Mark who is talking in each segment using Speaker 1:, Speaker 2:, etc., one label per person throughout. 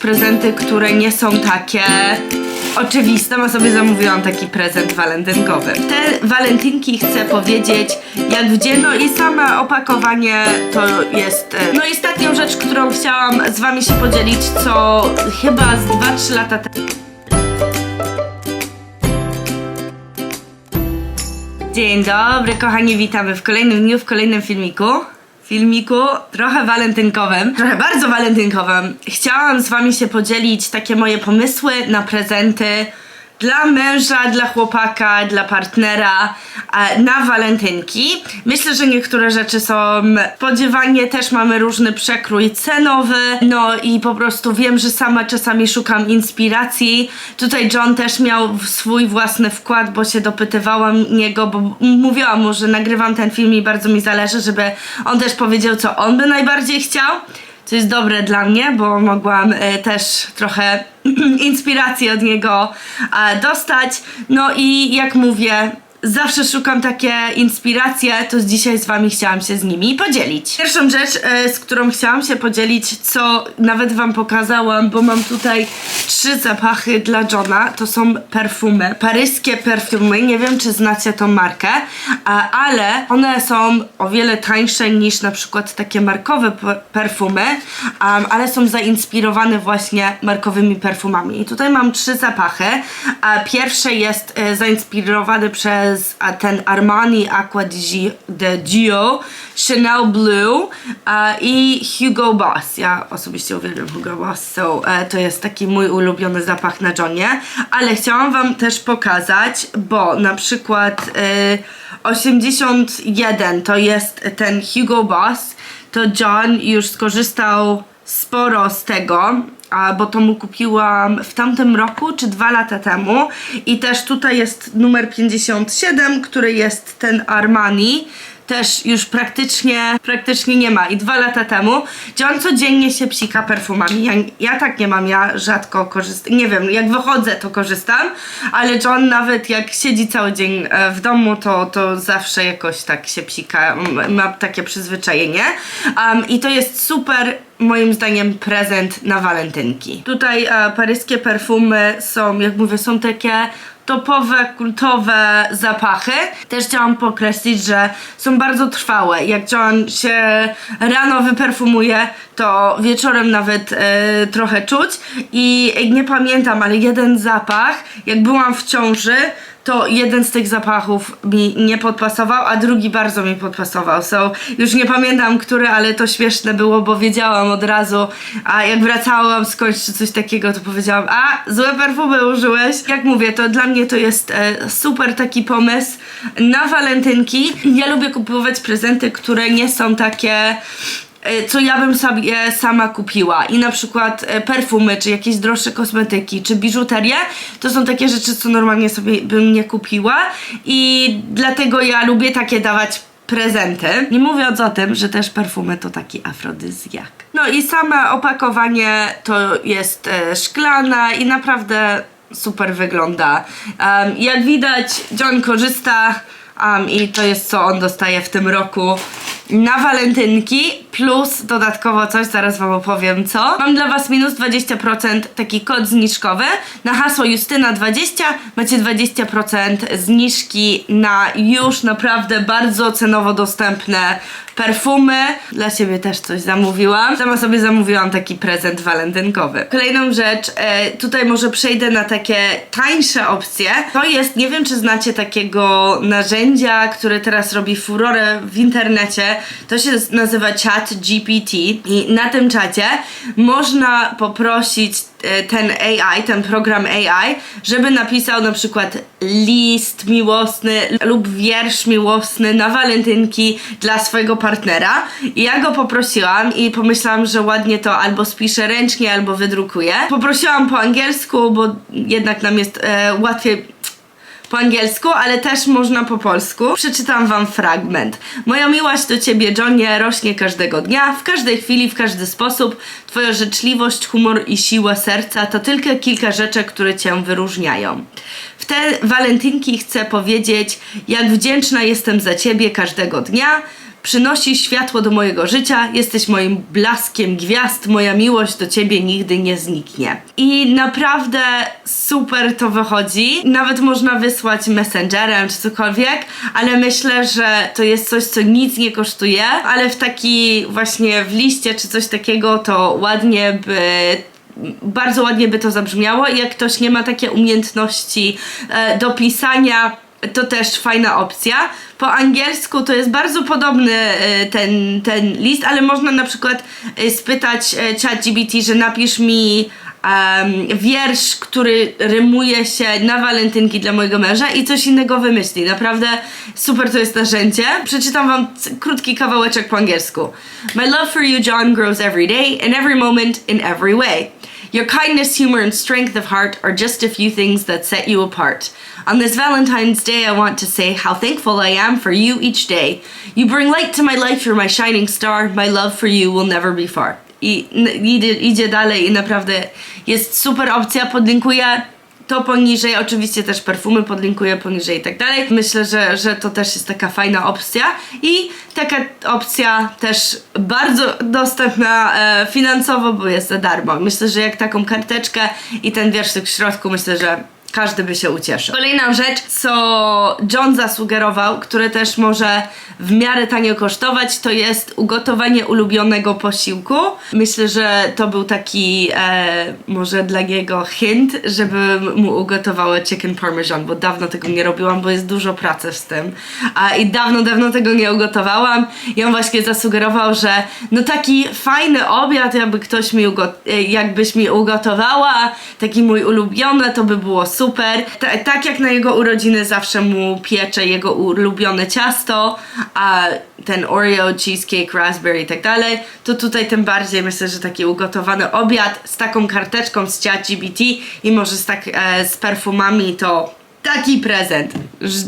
Speaker 1: prezenty, które nie są takie oczywiste, bo sobie zamówiłam taki prezent walentynkowy. Te walentynki chcę powiedzieć, jak w dzień, no i same opakowanie to jest... e, No i ostatnią rzecz, którą chciałam z wami się podzielić, co chyba z 2-3 lata temu Dzień dobry, kochani, witamy w kolejnym dniu, w kolejnym filmiku. Filmiku trochę walentynkowym, trochę bardzo walentynkowym. Chciałam z wami się podzielić takie moje pomysły na prezenty dla męża, dla chłopaka, dla partnera e, na walentynki. Myślę, że niektóre rzeczy są spodziewanie, też mamy różny przekrój cenowy, no i po prostu wiem, że sama czasami szukam inspiracji. Tutaj John też miał swój własny wkład, bo się dopytywałam niego, bo mówiłam mu, że nagrywam ten film i bardzo mi zależy, żeby on też powiedział, co on by najbardziej chciał co jest dobre dla mnie, bo mogłam e, też trochę inspiracji od niego e, dostać. No i jak mówię, zawsze szukam takie inspiracje, to dzisiaj z wami chciałam się z nimi podzielić. Pierwszą rzecz, e, z którą chciałam się podzielić, co nawet wam pokazałam, bo mam tutaj trzy zapachy dla Johna, to są perfumy, paryskie perfumy, nie wiem czy znacie tą markę, a, ale one są o wiele tańsze niż na przykład takie markowe pe- perfumy, um, ale są zainspirowane właśnie markowymi perfumami. I tutaj mam trzy zapachy. Pierwszy jest e, zainspirowany przez a, ten Armani Aqua de Gio, Chanel Blue a, i Hugo Boss. Ja osobiście uwielbiam Hugo Boss, so e, to jest taki mój ulubiony zapach na Johnie, ale chciałam wam też pokazać, bo na przykład e, 81 to jest ten Hugo Boss, to John już skorzystał sporo z tego, a, bo to mu kupiłam w tamtym roku czy dwa lata temu. I też tutaj jest numer 57, który jest ten Armani. Też już praktycznie, praktycznie nie ma. I dwa lata temu, gdzie on codziennie się psika perfumami. Ja, ja tak nie mam, ja rzadko korzystam, nie wiem, jak wychodzę to korzystam, ale John nawet jak siedzi cały dzień e, w domu, to, to zawsze jakoś tak się psika, ma takie przyzwyczajenie. Um, I to jest super moim zdaniem prezent na walentynki. Tutaj e, paryskie perfumy są, jak mówię, są takie topowe, kultowe zapachy. Też chciałam podkreślić, że są bardzo trwałe. Jak John się rano wyperfumuje, to wieczorem nawet e, trochę czuć. I nie pamiętam, ale jeden zapach, jak byłam w ciąży, to jeden z tych zapachów mi nie podpasował, a drugi bardzo mi podpasował. So, już nie pamiętam, który, ale to śmieszne było, bo wiedziałam od razu, a jak wracałam skądś czy coś takiego, to powiedziałam, a złe perfumy użyłeś. Jak mówię, to dla mnie to jest e, super taki pomysł na walentynki. Ja lubię kupować prezenty, które nie są takie co ja bym sobie sama kupiła i na przykład e, perfumy, czy jakieś droższe kosmetyki, czy biżuterię, to są takie rzeczy, co normalnie sobie bym nie kupiła i dlatego ja lubię takie dawać prezenty. Nie mówiąc o tym, że też perfumy to taki afrodyzjak. No i same opakowanie to jest e, szklane i naprawdę super wygląda. Um, jak widać, John korzysta um, i to jest co on dostaje w tym roku na walentynki, plus dodatkowo coś, zaraz wam opowiem co. Mam dla was minus 20% taki kod zniżkowy. Na hasło Justyna20 macie 20% zniżki na już naprawdę bardzo cenowo dostępne perfumy. Dla siebie też coś zamówiłam. Sama sobie zamówiłam taki prezent walentynkowy. Kolejną rzecz, e, tutaj może przejdę na takie tańsze opcje. To jest, nie wiem czy znacie takiego narzędzia, które teraz robi furorę w internecie. To się nazywa Chat GPT i na tym czacie można poprosić e, ten AI, ten program AI, żeby napisał na przykład list miłosny lub wiersz miłosny na walentynki dla swojego partnera. I ja go poprosiłam i pomyślałam, że ładnie to albo spiszę ręcznie, albo wydrukuję. Poprosiłam po angielsku, bo jednak nam jest e, łatwiej po angielsku, ale też można po polsku. Przeczytam wam fragment. Moja miłość do ciebie, Johnie, rośnie każdego dnia, w każdej chwili, w każdy sposób. Twoja życzliwość, humor i siła serca to tylko kilka rzeczy, które cię wyróżniają. W te walentynki chcę powiedzieć, jak wdzięczna jestem za ciebie każdego dnia. Przynosi światło do mojego życia, jesteś moim blaskiem gwiazd, moja miłość do ciebie nigdy nie zniknie. I naprawdę super to wychodzi. Nawet można wysłać messengerem czy cokolwiek, ale myślę, że to jest coś, co nic nie kosztuje, ale w taki właśnie w liście czy coś takiego to ładnie by bardzo ładnie by to zabrzmiało i jak ktoś nie ma takie umiejętności e, do pisania, to też fajna opcja. Po angielsku to jest bardzo podobny e, ten, ten list, ale można na przykład e, spytać e, ChatGPT, że napisz mi em, wiersz, który rymuje się na walentynki dla mojego męża i coś innego wymyśli. Naprawdę super to jest narzędzie. Przeczytam wam krótki kawałeczek po angielsku. My love for you, John, grows every day, in every moment, in every way. Your kindness, humor, and strength of heart are just a few things that set you apart. On this Valentine's Day, I want to say how thankful I am for you each day. You bring light to my life, you're my shining star. My love for you will never be far. I idzie, idzie dalej i naprawdę jest super opcja. Podlinkuję to poniżej, oczywiście też perfumy podlinkuję poniżej i tak dalej. Myślę, że, że to też jest taka fajna opcja i taka opcja też bardzo dostępna e, finansowo, bo jest za darmo. Myślę, że jak taką karteczkę i ten wierszyk w środku, myślę, że każdy by się ucieszył. Kolejna rzecz, co John zasugerował, które też może w miarę tanio kosztować, to jest ugotowanie ulubionego posiłku. Myślę, że to był taki e, może dla niego hint, żeby mu ugotowała chicken parmesan, bo dawno tego nie robiłam, bo jest dużo pracy z tym. A, I dawno, dawno tego nie ugotowałam. I on właśnie zasugerował, że no taki fajny obiad, jakby ktoś mi ugo- e, jakbyś mi ugotowała, taki mój ulubiony, to by było. Ta, tak jak na jego urodziny zawsze mu pieczę jego ulubione ciasto, a ten Oreo, cheesecake, raspberry i tak dalej, to tutaj tym bardziej myślę, że taki ugotowany obiad z taką karteczką z ChatGPT i może z, tak, e, z perfumami to taki prezent.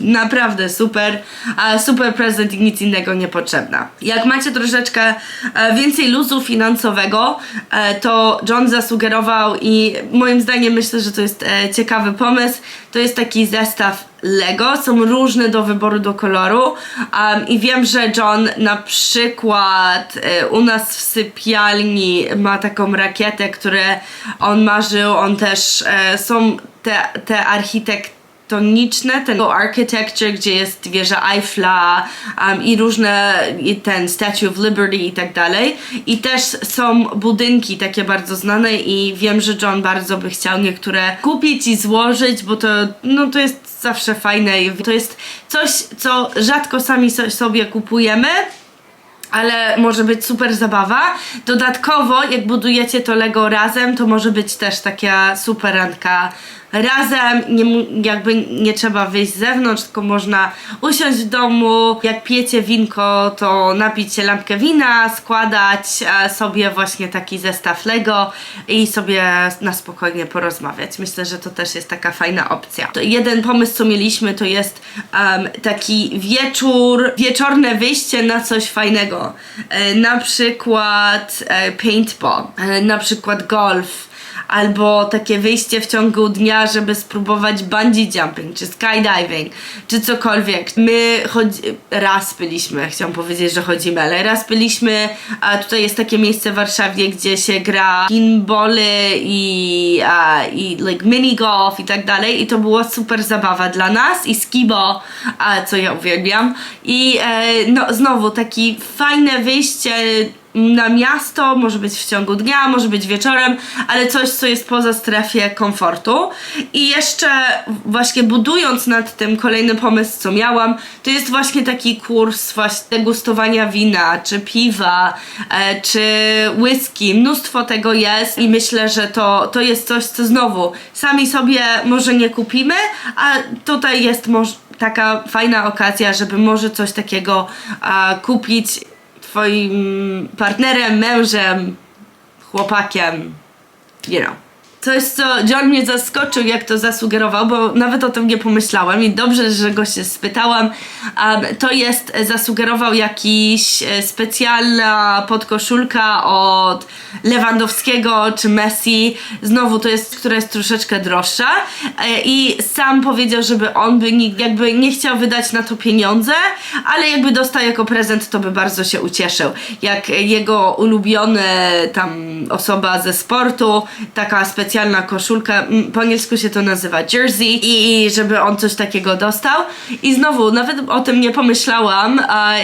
Speaker 1: Naprawdę super. A super prezent i nic innego nie potrzebna. Jak macie troszeczkę e, więcej luzu finansowego, e, to John zasugerował i moim zdaniem myślę, że to jest e, ciekawy pomysł. To jest taki zestaw Lego, są różne do wyboru do koloru um, i wiem, że John na przykład u nas w sypialni ma taką rakietę, które on marzył, on też są te, te architekt toniczne, ten architecture, gdzie jest wieża Eiffla um, i różne, i ten Statue of Liberty i tak dalej. I też są budynki takie bardzo znane i wiem, że John bardzo by chciał niektóre kupić i złożyć, bo to, no, to jest zawsze fajne i to jest coś, co rzadko sami so, sobie kupujemy, ale może być super zabawa. Dodatkowo, jak budujecie to Lego razem, to może być też taka super randka razem, nie, jakby nie trzeba wyjść z zewnątrz, tylko można usiąść w domu, jak pijecie winko, to napić się lampkę wina, składać e, sobie właśnie taki zestaw Lego i sobie na spokojnie porozmawiać. Myślę, że to też jest taka fajna opcja. To jeden pomysł, co mieliśmy, to jest em, taki wieczór, wieczorne wyjście na coś fajnego. E, na przykład e, paintball, e, na przykład golf, albo takie wyjście w ciągu dnia, żeby spróbować bungee jumping, czy skydiving, czy cokolwiek. My chodzi... raz byliśmy, chciałam powiedzieć, że chodzimy, ale raz byliśmy, a tutaj jest takie miejsce w Warszawie, gdzie się gra pinbally i, a, i like mini golf i tak dalej i to była super zabawa dla nas i skibo, a, co ja uwielbiam i e, no znowu taki fajne wyjście na miasto, może być w ciągu dnia, może być wieczorem, ale coś, co jest poza strefie komfortu. I jeszcze właśnie budując nad tym kolejny pomysł, co miałam, to jest właśnie taki kurs właśnie degustowania wina, czy piwa, e, czy whisky. Mnóstwo tego jest i myślę, że to, to jest coś, co znowu sami sobie może nie kupimy, a tutaj jest moż- taka fajna okazja, żeby może coś takiego a, kupić twoim partnerem, mężem, chłopakiem, you know. Coś, co John mnie zaskoczył, jak to zasugerował, bo nawet o tym nie pomyślałam i dobrze, że go się spytałam. Um, to jest, e, zasugerował jakiś e, specjalna podkoszulka od Lewandowskiego czy Messi. Znowu to jest, która jest troszeczkę droższa e, i sam powiedział, żeby on by nikt, jakby nie chciał wydać na to pieniądze, ale jakby dostał jako prezent, to by bardzo się ucieszył. Jak jego ulubiony tam osoba ze sportu, taka specjalna koszulka, po angielsku się to nazywa jersey i, żeby on coś takiego dostał. I znowu, nawet o tym nie pomyślałam,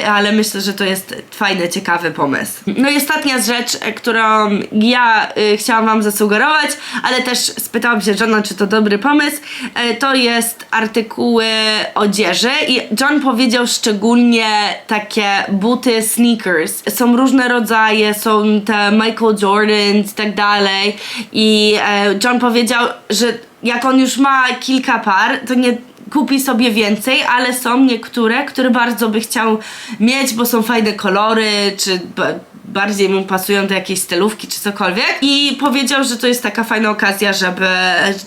Speaker 1: ale myślę, że to jest fajny, ciekawy pomysł. No i ostatnia rzecz, e, którą ja y, chciałam wam zasugerować, ale też spytałam się Johna, czy to dobry pomysł, e, to jest artykuły odzieży i John powiedział szczególnie takie buty sneakers. Są różne rodzaje, są te Michael Jordan i tak dalej i e, John powiedział, że jak on już ma kilka par, to nie kupi sobie więcej, ale są niektóre, które bardzo by chciał mieć, bo są fajne kolory, czy bardziej mu pasują do jakiejś stylówki, czy cokolwiek. I powiedział, że to jest taka fajna okazja, żeby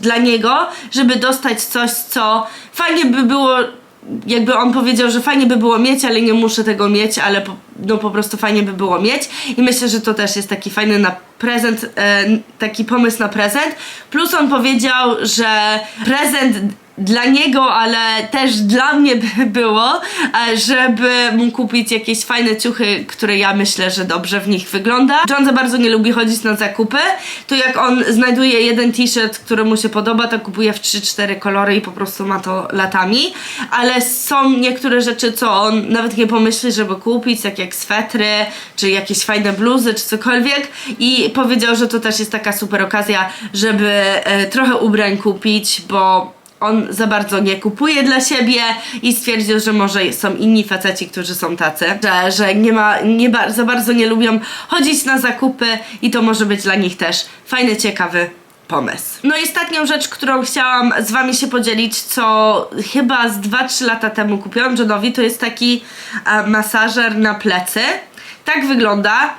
Speaker 1: dla niego, żeby dostać coś, co fajnie by było jakby on powiedział, że fajnie by było mieć, ale nie muszę tego mieć, ale po, no po prostu fajnie by było mieć i myślę, że to też jest taki fajny na prezent, e, taki pomysł na prezent. Plus on powiedział, że prezent dla niego, ale też dla mnie by było, e, żeby mu kupić jakieś fajne ciuchy, które ja myślę, że dobrze w nich wygląda. John za bardzo nie lubi chodzić na zakupy, to jak on znajduje jeden t-shirt, który mu się podoba, to kupuje w 3-4 kolory i po prostu ma to latami, ale są niektóre rzeczy, co on nawet nie pomyśli, żeby kupić, tak jak swetry, czy jakieś fajne bluzy, czy cokolwiek. I powiedział, że to też jest taka super okazja, żeby e, trochę ubrań kupić, bo on za bardzo nie kupuje dla siebie i stwierdził, że może są inni faceci, którzy są tacy, że, że nie ma, nie ba- za bardzo nie lubią chodzić na zakupy i to może być dla nich też fajny, ciekawy pomysł. No i ostatnią rzecz, którą chciałam z wami się podzielić, co chyba z 2-3 lata temu kupiłam Johnowi, to jest taki e, masażer na plecy. Tak wygląda.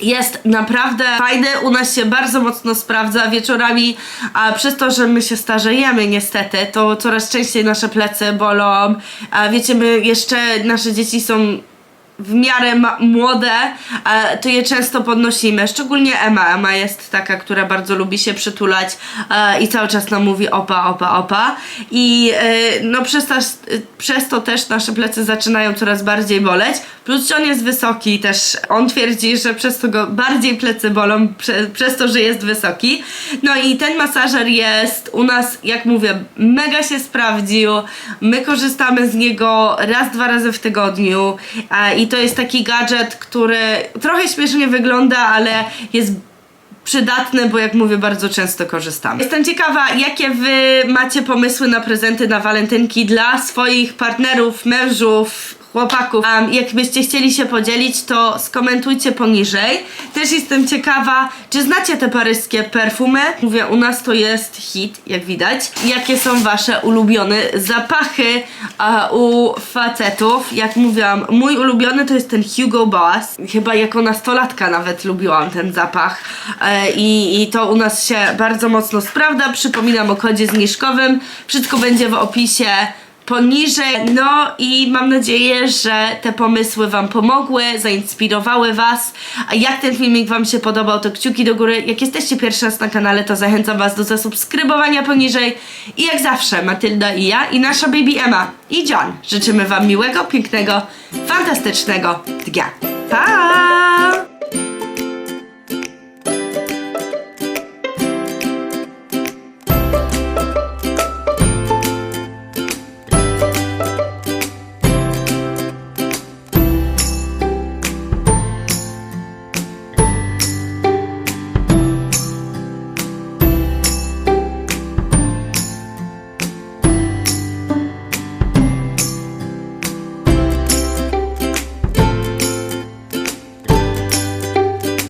Speaker 1: Jest naprawdę fajny, u nas się bardzo mocno sprawdza wieczorami, a przez to, że my się starzejemy niestety, to coraz częściej nasze plecy bolą, a wiecie, my jeszcze, nasze dzieci są w miarę młode, e, to je często podnosimy, szczególnie Emma. Emma jest taka, która bardzo lubi się przytulać e, i cały czas nam mówi opa, opa, opa. I e, no przez, przez to też nasze plecy zaczynają coraz bardziej boleć. Plus, że on jest wysoki też. On twierdzi, że przez to go bardziej plecy bolą, prze, przez to, że jest wysoki. No i ten masażer jest u nas, jak mówię, mega się sprawdził. My korzystamy z niego raz, dwa razy w tygodniu. I to jest taki gadżet, który trochę śmiesznie wygląda, ale jest przydatny, bo jak mówię, bardzo często korzystam. Jestem ciekawa, jakie wy macie pomysły na prezenty na walentynki dla swoich partnerów, mężów, chłopaków. Um, jakbyście chcieli się podzielić, to skomentujcie poniżej. Też jestem ciekawa, czy znacie te paryskie perfumy? Mówię, u nas to jest hit, jak widać. Jakie są wasze ulubione zapachy a, u facetów? Jak mówiłam, mój ulubiony to jest ten Hugo Boss. Chyba jako nastolatka nawet lubiłam ten zapach. E, i, I to u nas się bardzo mocno sprawdza. Przypominam o kodzie zniżkowym. Wszystko będzie w opisie poniżej. No i mam nadzieję, że te pomysły Wam pomogły, zainspirowały Was. A jak ten filmik Wam się podobał, to kciuki do góry. Jak jesteście pierwszy raz na kanale, to zachęcam Was do zasubskrybowania poniżej. I jak zawsze, Matylda i ja i nasza baby Emma i John życzymy Wam miłego, pięknego, fantastycznego dnia. Pa!